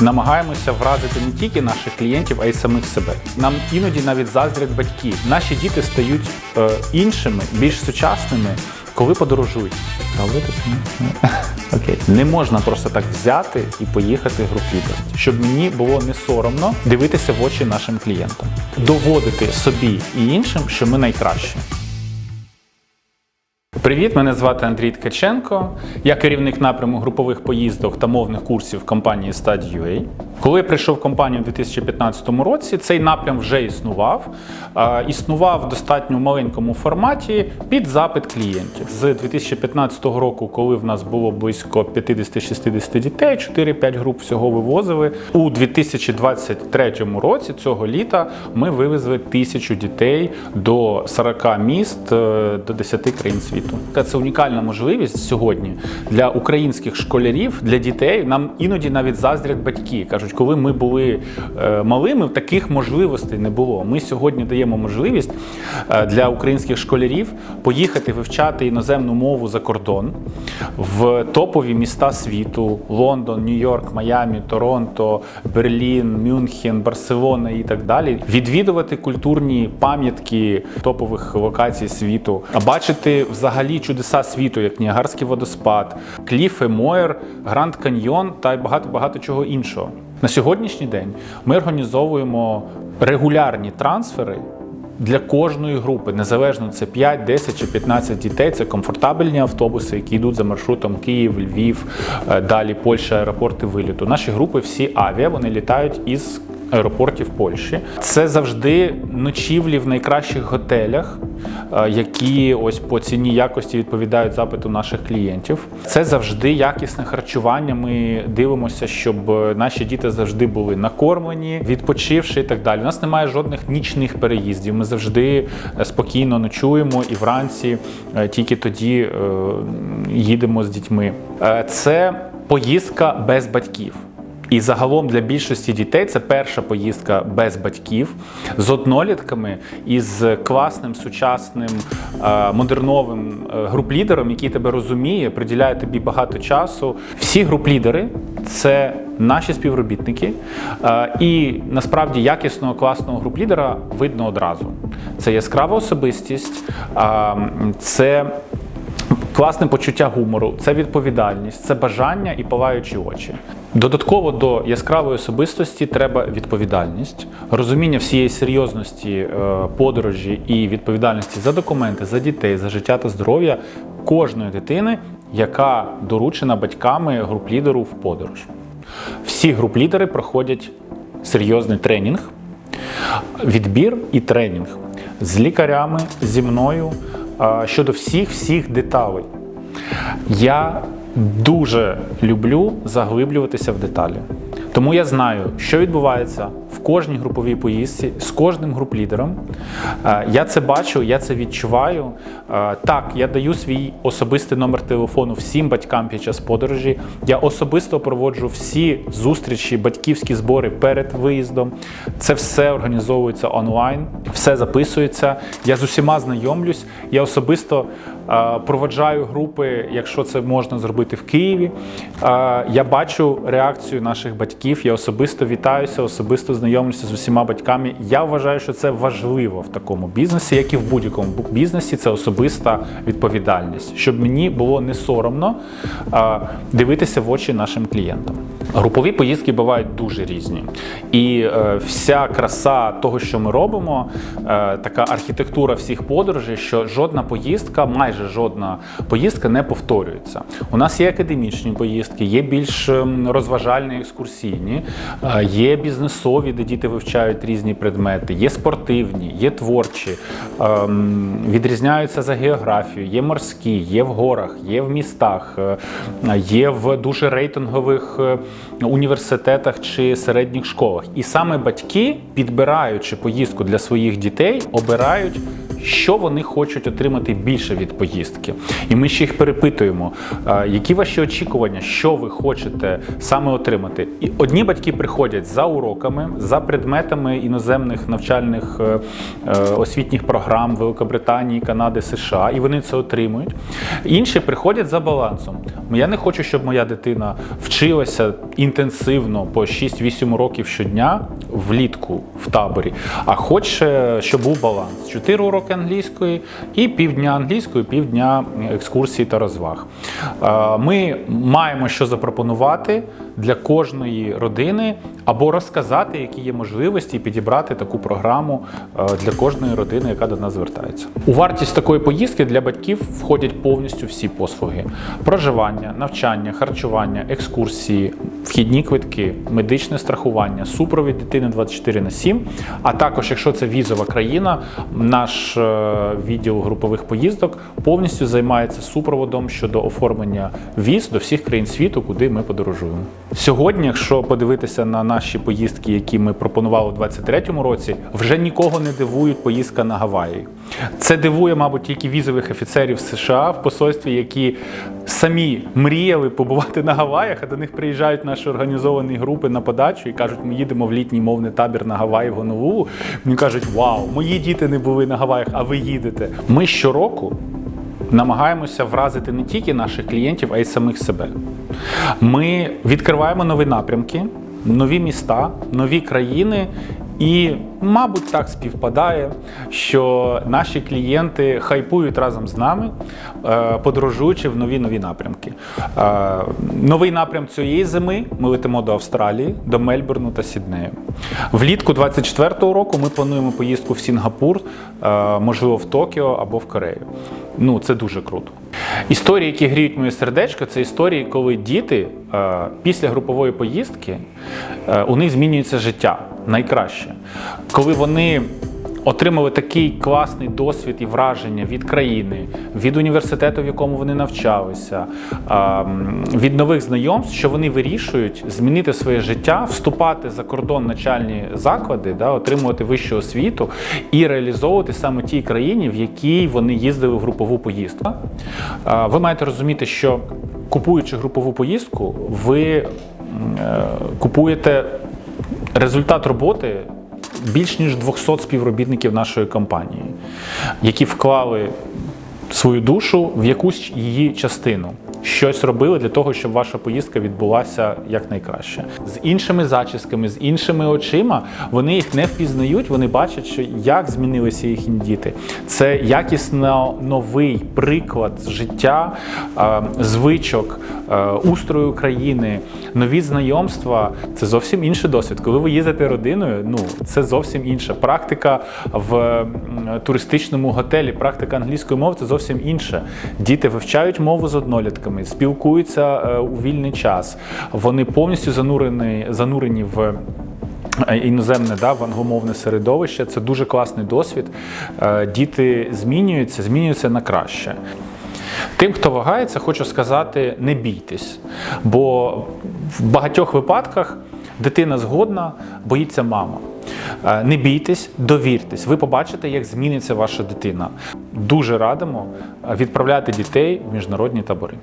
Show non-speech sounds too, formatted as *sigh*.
намагаємося вразити не тільки наших клієнтів, а й самих себе. Нам іноді навіть заздрять батьки. Наші діти стають е, іншими, більш сучасними, коли подорожують. *laughs* Окей. Не можна просто так взяти і поїхати в груп-лідер. Щоб мені було не соромно дивитися в очі нашим клієнтам, доводити собі і іншим, що ми найкращі. Привіт, мене звати Андрій Ткаченко. Я керівник напряму групових поїздок та мовних курсів компанії Study.ua. Коли я прийшов в компанію у 2015 році, цей напрям вже існував. Існував в достатньо маленькому форматі під запит клієнтів. З 2015 року, коли в нас було близько 50-60 дітей, 4-5 груп всього вивозили. У 2023 році цього літа ми вивезли тисячу дітей до 40 міст е, до 10 країн світу. Це унікальна можливість сьогодні для українських школярів, для дітей. Нам іноді навіть заздрять батьки. кажуть, коли ми були е, малими, таких можливостей не було. Ми сьогодні даємо можливість е, для українських школярів поїхати вивчати іноземну мову за кордон в топові міста світу: Лондон, Нью-Йорк, Майамі, Торонто, Берлін, Мюнхен, Барселона і так далі. Відвідувати культурні пам'ятки топових локацій світу, а бачити взагалі чудеса світу, як Ніагарський водоспад, Кліфи, Моєр, Гранд Каньйон та й багато багато чого іншого. На сьогоднішній день ми організовуємо регулярні трансфери. Для кожної групи, незалежно це 5, 10 чи 15 дітей, це комфортабельні автобуси, які йдуть за маршрутом Київ, Львів, е, далі Польща, аеропорти виліту. Наші групи всі авіа, вони літають із аеропортів Польщі. Це завжди ночівлі в найкращих готелях, е, які ось по ціні якості відповідають запиту наших клієнтів. Це завжди якісне харчування. Ми дивимося, щоб е, наші діти завжди були накормлені, відпочивши і так далі. У нас немає жодних нічних переїздів. Ми завжди е, спокійно ночуємо і вранці тільки тоді їдемо з дітьми. Це поїздка без батьків. І загалом для більшості дітей це перша поїздка без батьків з однолітками і з класним, сучасним, е, модерновим е, груп-лідером, який тебе розуміє, приділяє тобі багато часу. Всі груп-лідери це наші співробітники. Е, І насправді якісного класного груп-лідера видно одразу. Це яскрава особистість, це Класне почуття гумору, це відповідальність, це бажання і палаючі очі. Додатково до яскравої особистості треба відповідальність, розуміння всієї серйозності е, подорожі і відповідальності за документи, за дітей, за життя та здоров'я кожної дитини, яка доручена батьками груп-лідеру в подорож. Всі груп-лідери проходять серйозний тренінг, відбір і тренінг з лікарями, зі мною щодо всіх всіх деталей. Я дуже люблю заглиблюватися в деталі. Тому я знаю, що відбувається в кожній груповій поїздці з кожним груп-лідером. Е, Я це бачу, я це відчуваю. Е, Так, я даю свій особистий номер телефону всім батькам під час подорожі. Я особисто проводжу всі зустрічі, батьківські збори перед виїздом. Це все організовується онлайн, все записується. Я з усіма знайомлюсь. Я особисто е, проводжаю групи, якщо це можна зробити в Києві. Я бачу реакцію наших батьків. Я особисто вітаюся, особисто знайомлюся з усіма батьками. Я вважаю, що це важливо в такому бізнесі, як і в будь-якому бізнесі. Це особиста відповідальність, щоб мені було не соромно дивитися в очі нашим клієнтам. Групові поїздки бувають дуже різні, і е, вся краса того, що ми робимо, е, така архітектура всіх подорожей, що жодна поїздка, майже жодна поїздка не повторюється. У нас є академічні поїздки, є більш ем, розважальні екскурсійні, е, є бізнесові, де діти вивчають різні предмети, є спортивні, є творчі, ем, відрізняються за географією, є морські, є в горах, є в містах, е, є в дуже рейтингових е, університетах чи середніх школах. І саме батьки, підбираючи поїздку для своїх дітей, обирають. Що вони хочуть отримати більше від поїздки, і ми ще їх перепитуємо, які ваші очікування, що ви хочете саме отримати. І одні батьки приходять за уроками, за предметами іноземних навчальних е, е, освітніх програм Великобританії, Канади, США, і вони це отримують. Інші приходять за балансом. Я не хочу, щоб моя дитина вчилася інтенсивно по 6-8 років щодня влітку в таборі, а хоче, щоб був баланс: 4 уроки англійської і півдня англійської, півдня екскурсій та розваг. Ми маємо що запропонувати для кожної родини або розказати, які є можливості, і підібрати таку програму е, для кожної родини, яка до нас звертається. У вартість такої поїздки для батьків входять повністю всі послуги: проживання, навчання, харчування, екскурсії, вхідні квитки, медичне страхування, супровід дитини 24 на 7, а також, якщо це візова країна, наш е, відділ групових поїздок повністю займається супроводом щодо оформлення віз до всіх країн світу, куди ми подорожуємо. Сьогодні, якщо подивитися на наші поїздки, які ми пропонували у 2023 році, вже нікого не дивують поїздка на Гаваї. Це дивує, мабуть, тільки візових офіцерів США в посольстві, які самі мріяли побувати на Гаваях, а до них приїжджають наші організовані групи на подачу і кажуть, ми їдемо в літній мовний табір на Гаваї в Гонолулу. Мені кажуть, вау, мої діти не були на Гаваях, а ви їдете. Ми щороку намагаємося вразити не тільки наших клієнтів, а й самих себе. Ми відкриваємо нові напрямки, нові міста, нові країни. І, мабуть, так співпадає, що наші клієнти хайпують разом з нами, е, подорожуючи в нові нові напрямки. Е, Новий напрям цієї зими ми летимо до Австралії, до Мельбурну та Сіднею. Влітку 24-го року ми плануємо поїздку в Сінгапур, е, можливо, в Токіо або в Корею. Ну, це дуже круто. Історії, які гріють моє сердечко, це історії, коли діти е, після групової поїздки е, у них змінюється життя найкраще. Коли вони отримали такий класний досвід і враження від країни, від університету, в якому вони навчалися, від нових знайомств, що вони вирішують змінити своє життя, вступати за кордон начальні заклади, да, отримувати вищу освіту і реалізовувати саме тій країні, в якій вони їздили в групову поїздку. Ви маєте розуміти, що купуючи групову поїздку, ви е, купуєте результат роботи більш ніж 200 співробітників нашої компанії, які вклали свою душу в якусь її частину. Щось робили для того, щоб ваша поїздка відбулася якнайкраще. З іншими зачісками, з іншими очима вони їх не впізнають, вони бачать, що як змінилися їхні діти. Це якісно новий приклад життя, е, звичок, е, устрою країни, нові знайомства. Це зовсім інший досвід. Коли ви їздите родиною, ну це зовсім інша. Практика в туристичному готелі, практика англійської мови це зовсім інше. Діти вивчають мову з однолітками, спілкуються е, у вільний час. Вони повністю занурені, занурені в. е, Іноземне да, в англомовне середовище це дуже класний досвід. Е, Діти змінюються, змінюються на краще. Тим, хто вагається, хочу сказати: не бійтесь, бо в багатьох випадках дитина згодна, боїться мама. Не бійтесь, довіртесь. Ви побачите, як зміниться ваша дитина. Дуже радимо відправляти дітей в міжнародні табори.